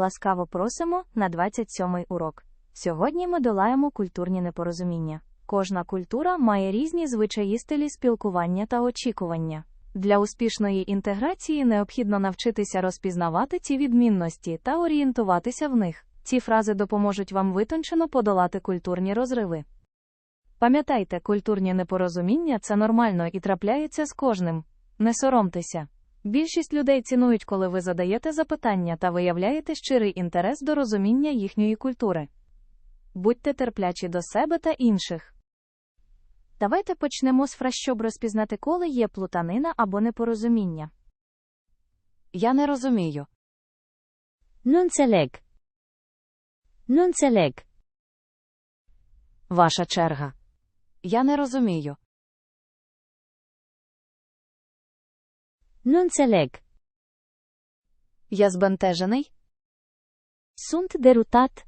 Ласкаво просимо на 27-й урок. Сьогодні ми долаємо культурні непорозуміння. Кожна культура має різні звичаї стилі спілкування та очікування. Для успішної інтеграції необхідно навчитися розпізнавати ці відмінності та орієнтуватися в них. Ці фрази допоможуть вам витончено подолати культурні розриви. Пам'ятайте, культурні непорозуміння це нормально і трапляється з кожним. Не соромтеся. Більшість людей цінують, коли ви задаєте запитання та виявляєте щирий інтерес до розуміння їхньої культури. Будьте терплячі до себе та інших. Давайте почнемо з фраз, щоб розпізнати, коли є плутанина або непорозуміння. Я не розумію. Nu înțeleg. Ваша черга. Я не розумію. Nu înțeleg. Я збентежений. Sunt derutat.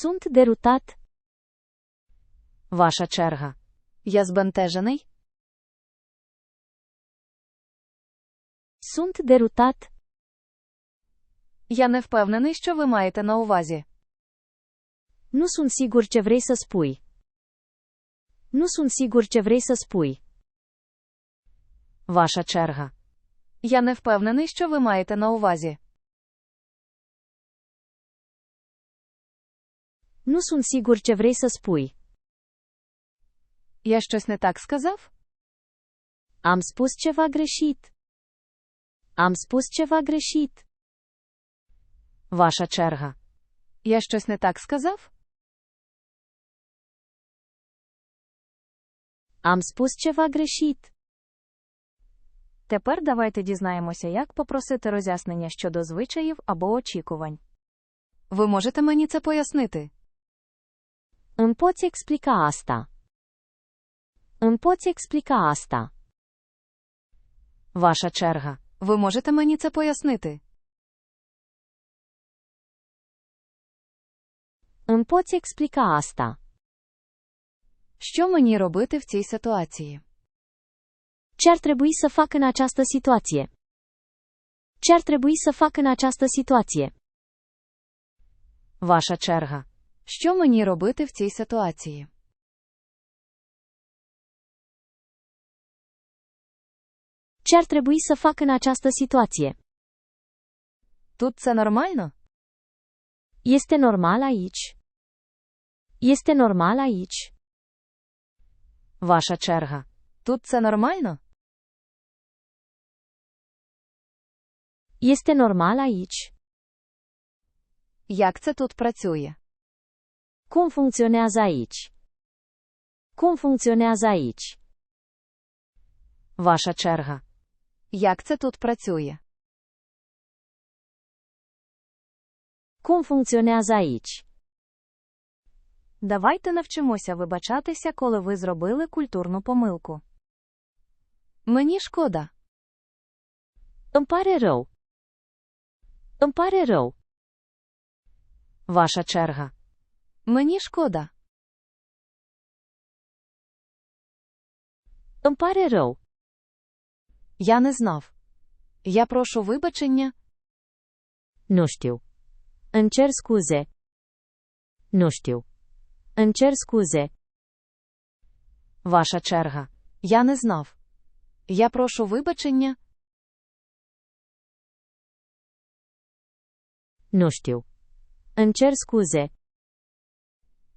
Sunt derutat. Ваша черга. Я збентежений. Sunt derutat. Я не впевнений, що ви маєте на увазі. Nu sunt sigur ce vrei să spui. Nu sunt sigur ce vrei să spui. Ваша черга. Я не впевнений, що ви маєте на увазі. Nu sunt sigur ce vrei să spui. Я щось не так сказав? Am spus ceva greșit. Am spus ceva greșit. Ваша черга. Я щось не так сказав? Am spus ceva greșit. Тепер давайте дізнаємося, як попросити роз'яснення щодо звичаїв або очікувань. Ви можете мені це пояснити? Îmi poți explica asta? Îmi poți explica asta? Ваша черга. Ви можете мені це пояснити? Îmi poți explica asta? Що мені робити в цій ситуації? Ce ar trebui să fac în această situație? Ce ar trebui să fac în această situație? Ваша черга. Що мені робити в цій ситуації? Ce ar trebui să fac în această situație? Тут це нормально? Este normal aici? Este normal aici? Ваша черга. Тут це нормально? Este normal aici? Як це тут працює? Cum funcționează aici? Cum funcționează aici? Ваша черга. Як це тут працює? Cum funcționează aici? Давайте навчимося вибачатися, коли ви зробили культурну помилку. Мені шкода. Îmi pare rău. Îmi pare rău. Ваша черга. Мені шкода. Îmi pare rău. Я не знав. Я прошу вибачення. Nu știu. Îmi cer scuze. Nu știu. Îmi cer scuze. Ваша черга. Я не знав. Я прошу вибачення. Nu știu. Îmi cer scuze.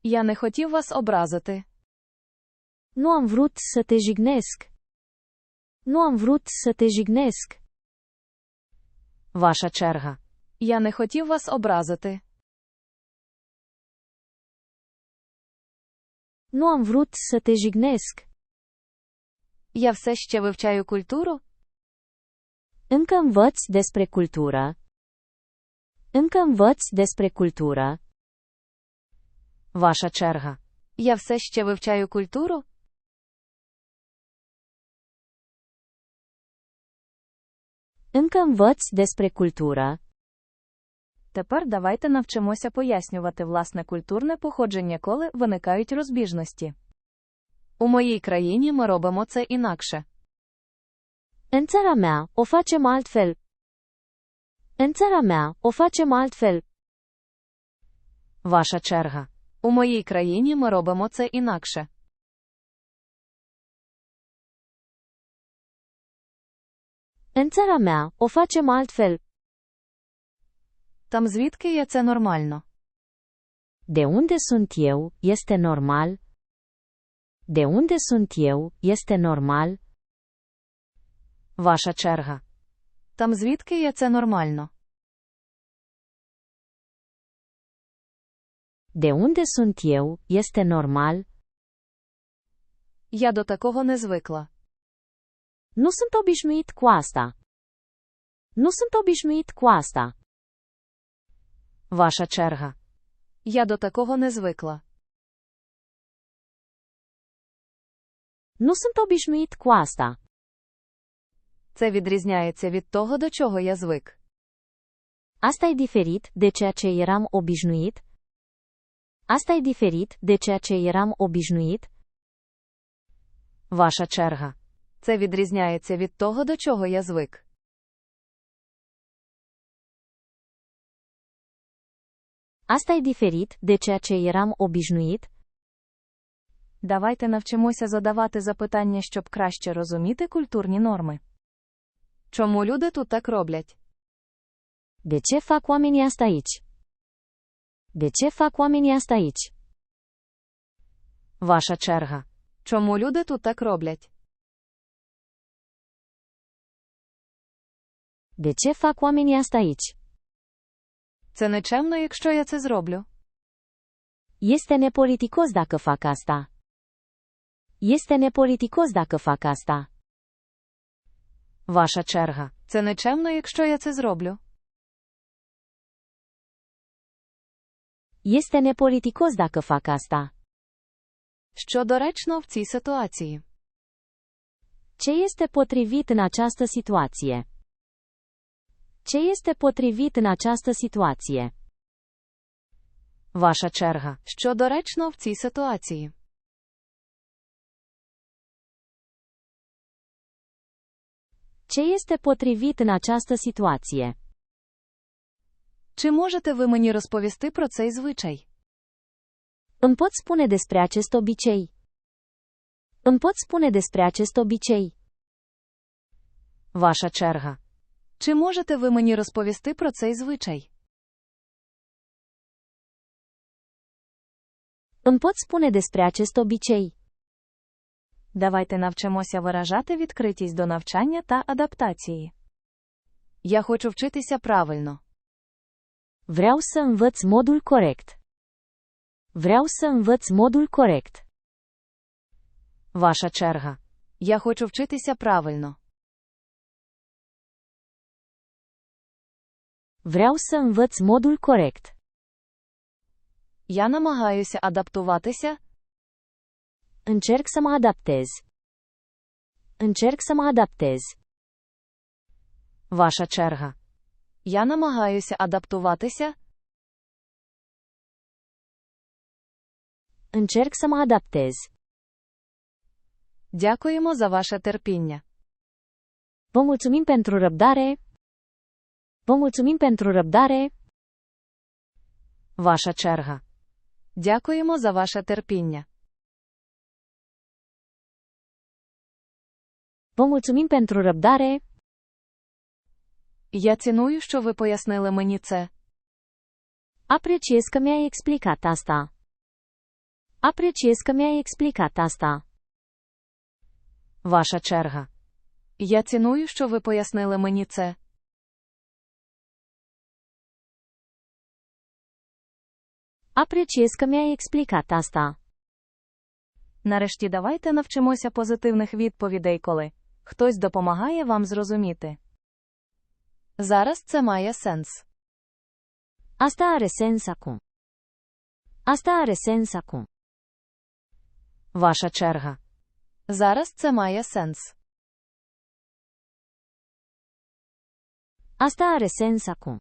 Я не хотів вас образити. Nu am vrut să te jignesc. Nu am vrut să te jignesc. Ваша черга. Я не хотів вас образити. Nu am vrut să te jignesc. Я все ще вивчаю культуру. Încă învăț despre cultură. Încă învăț despre cultură. Ваша черга. Я все ще вивчаю культуру. Încă învăț despre cultură. Тепер давайте навчимося пояснювати власне культурне походження, коли виникають розбіжності. У моїй країні ми робимо це інакше. În țara mea, o facem altfel. În țara mea, o facem altfel. Ваша черга. У моїй країні ми робимо це інакше. În țara mea, o facem altfel. Там звідки є це нормально? De unde sunt eu, este normal? De unde sunt eu, este normal? Ваша черга. Там звідки є це нормально? De unde sunt eu, este normal? Я до такого не звикла. Nu sunt obișnuit cu asta. Nu sunt obișnuit cu asta. Ваша черга. Я до такого не звикла. Nu sunt obișnuit cu asta. Це відрізняється від того, до чого я звик. Asta e diferit de ceea ce eram obișnuit? Asta e diferit de ceea ce eram obișnuit? Ваша черга. Це відрізняється від того, до чого я звик. Asta e diferit de ceea ce eram obișnuit? Давайте навчимося задавати запитання, щоб краще розуміти культурні норми. Чому люди тут так роблять? De ce fac oamenii asta aici? De ce fac oamenii asta aici? Ваша черга. Чому люди тут так роблять? De ce fac oamenii asta aici? Це нечемно, якщо я це зроблю. Este nepoliticos dacă fac asta. Este nepoliticos dacă fac asta. Ваша черга. Це нечемно, якщо я це зроблю. Este nepoliticos dacă fac asta. Що доречно в цій ситуації? Ce este potrivit în această situație? Ce este potrivit în această situație? Ваша черга. Що доречно в цій ситуації? Ce este potrivit în această situație? Чи можете ви мені розповісти про цей звичай? Îmi pot spune despre acest obicei? Îmi pot spune despre acest obicei? Ваша черга. Чи можете ви мені розповісти про цей звичай? Îmi pot spune despre acest obicei? Давайте навчимося виражати відкритість до навчання та адаптації. Я хочу вчитися правильно. Vreau să învăț modul corect. Vreau să învăț modul corect. Ваша черга. Я хочу вчитися правильно. Vreau să învăț modul corect. Я намагаюся адаптуватися. Încerc să mă adaptez. Încerc să mă adaptez. Ваша черга. Я намагаюся адаптуватися. Încerc să mă adaptez. Дякуємо за ваше терпіння. Vă mulțumim pentru răbdare. Vă mulțumim pentru răbdare. Ваша черга. Дякуємо за ваше терпіння. Vă mulțumim pentru răbdare. Я ціную, що ви пояснили мені це. Apreciez că mi-ai explicat asta. Apreciez că mi-ai explicat asta. Ваша черга. Я ціную, що ви пояснили мені це. Apreciez că mi-ai explicat asta. Нарешті давайте навчимося позитивних відповідей, коли хтось допомагає вам зрозуміти. Зараз це має сенс. Sens acum. Asta are. Ваша черга. Зараз це має сенс. Are sens.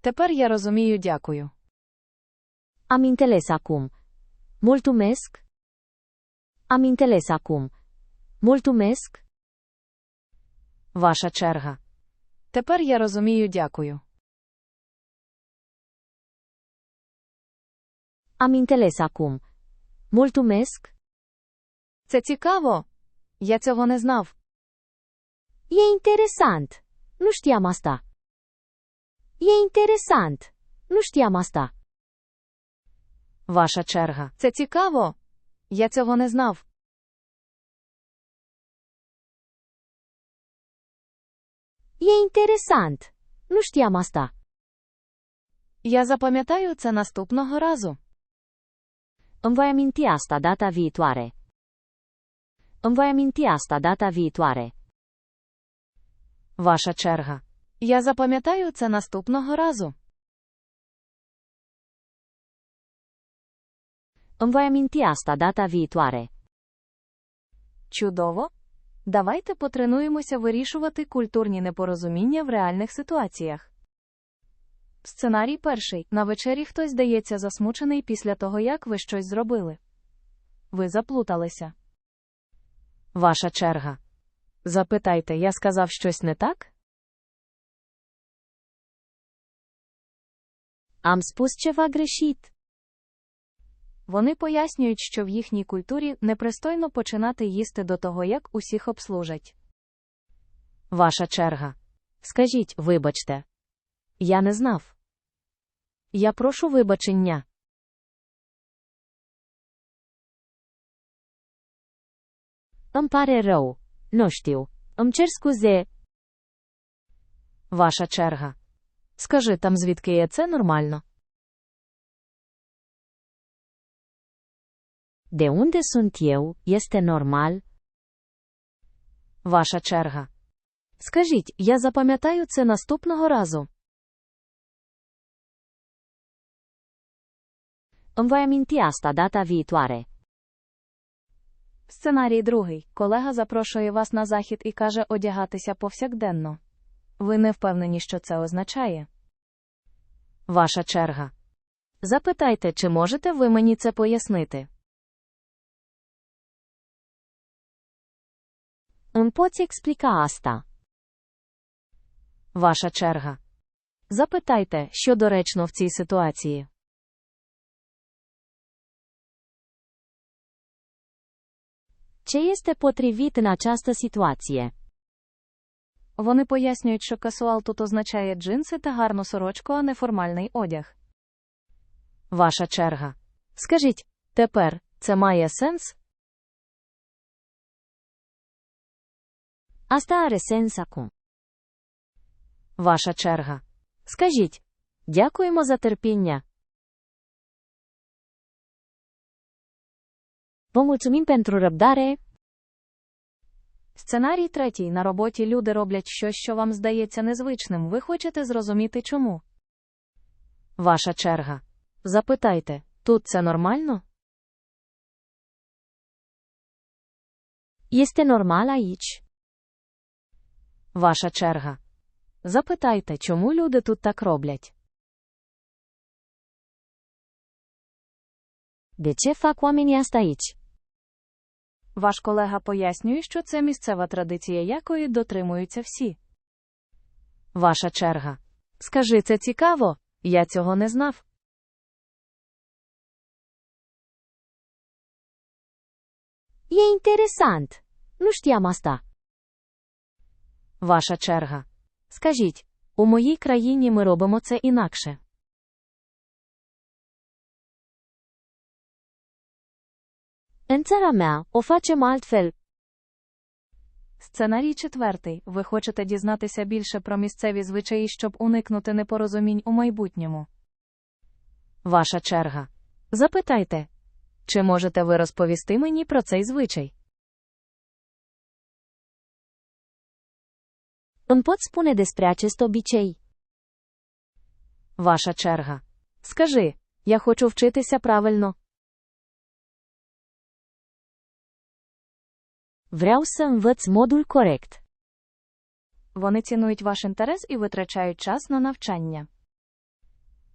Тепер я розумію, дякую. Am înțeles acum. Mulțumesc. Am înțeles acum. Mulțumesc. Ваша черга. Тепер я розумію, дякую. Am înțeles acum. Mulțumesc. Це цікаво. Я цього не знав. E interesant. Nu știam asta. E interesant. Nu știam asta. Ваша черга. Це цікаво. Я цього не знав. E interesant. Nu știam asta. Я запам'ятаю це наступного разу. Îmi voi aminti asta data viitoare. Îmi voi aminti asta data viitoare. Ваша черга. Я запам'ятаю це наступного разу. Îmi voi aminti asta data viitoare. Чудово. Давайте потренуємося вирішувати культурні непорозуміння в реальних ситуаціях. Сценарій перший. На вечері хтось здається засмучений після того, як ви щось зробили. Ви заплуталися. Ваша черга. Запитайте, я сказав щось не так? Am spus ceva greșit. Вони пояснюють, що в їхній культурі непристойно починати їсти до того, як усіх обслужать. Ваша черга. Скажіть, вибачте. Я не знав. Я прошу вибачення. Îmi pare rău. Cer scuze. Ваша черга. Скажи там, звідки є це нормально. De unde sunt eu, este normal? Ваша черга. Скажіть, я запам'ятаю це наступного разу. Îmi voi aminti asta data viitoare. Сценарій другий. Колега запрошує вас на захід і каже одягатися повсякденно. Ви не впевнені, що це означає. Ваша черга. Запитайте, чи можете ви мені це пояснити. Îmi poți explica asta? Ваша черга. Запитайте, що доречно в цій ситуації. Ce este potrivit în această situație? Вони пояснюють, що касуал тут означає джинси та гарну сорочку, а не формальний одяг. Ваша черга. Скажіть, тепер це має сенс? Are sens. Ваша черга. Скажіть. Дякуємо за терпіння. Mulțumim pentru răbdare. Сценарій третій. На роботі люди роблять щось, що вам здається незвичним. Ви хочете зрозуміти чому. Ваша черга. Запитайте, тут це нормально? Este normal aici? Ваша черга. Запитайте, чому люди тут так роблять. De ce fac oamenii asta aici? Ваш колега пояснює, що це місцева традиція, якої дотримуються всі. Ваша черга. Скажи, це цікаво. Я цього не знав. E interesant. Nu știam asta. Ваша черга. Скажіть, у моїй країні ми робимо це інакше. În țara mea, o facem altfel. Сценарій четвертий. Ви хочете дізнатися більше про місцеві звичаї, щоб уникнути непорозумінь у майбутньому. Ваша черга. Запитайте. Чи можете ви розповісти мені про цей звичай? Îmi pot spune despre acest obicei. Ваша черга. Скажи, я хочу вчитися правильно. Vreau să învăț modul corect. Вони цінують ваш інтерес і витрачають час на навчання.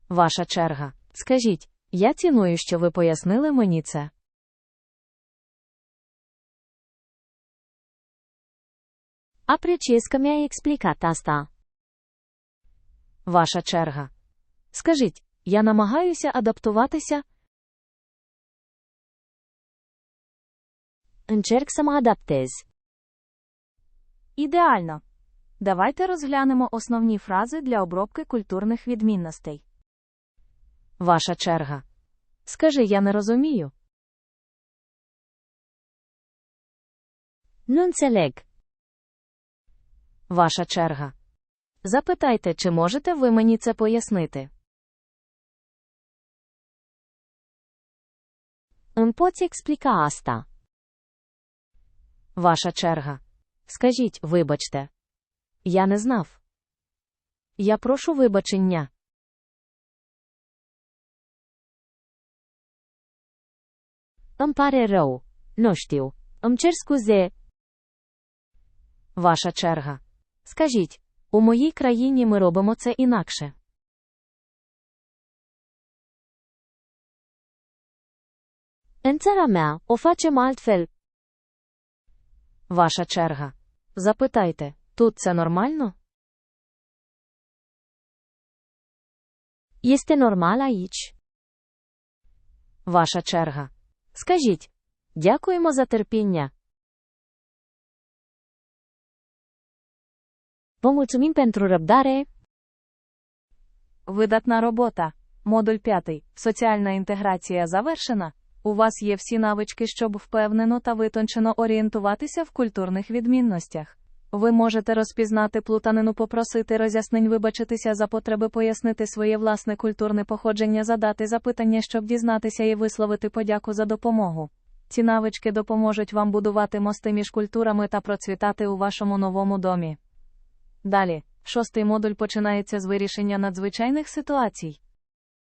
Ваша черга. Скажіть, я ціную, що ви пояснили мені це. Apreciez că mi-ai explicat asta. Ваша черга. Скажіть, я намагаюся адаптуватися. Încerc să mă adaptez. Ідеально. Давайте розглянемо основні фрази для обробки культурних відмінностей. Ваша черга. Скажи, я не розумію. Nu înțeleg. Ваша черга. Запитайте, чи можете ви мені це пояснити. Îmi poți explica asta? Ваша черга. Скажіть, вибачте. Я не знав. Я прошу вибачення. Îmi pare rău. Nu știu. Îmi cer scuze. Ваша черга. Скажіть, у моїй країні ми робимо це інакше. În țara mea, o facem altfel. Ваша черга. Запитайте, тут це нормально? Este normal aici? Ваша черга. Скажіть. Дякуємо за терпіння. Vă mulțumim pentru răbdare. Видатна робота. Модуль 5. Соціальна інтеграція завершена. У вас є всі навички, щоб впевнено та витончено орієнтуватися в культурних відмінностях. Ви можете розпізнати плутанину, попросити роз'яснень, вибачитися за потреби, пояснити своє власне культурне походження, задати запитання, щоб дізнатися і висловити подяку за допомогу. Ці навички допоможуть вам будувати мости між культурами та процвітати у вашому новому домі. Далі, шостий модуль починається з вирішення надзвичайних ситуацій.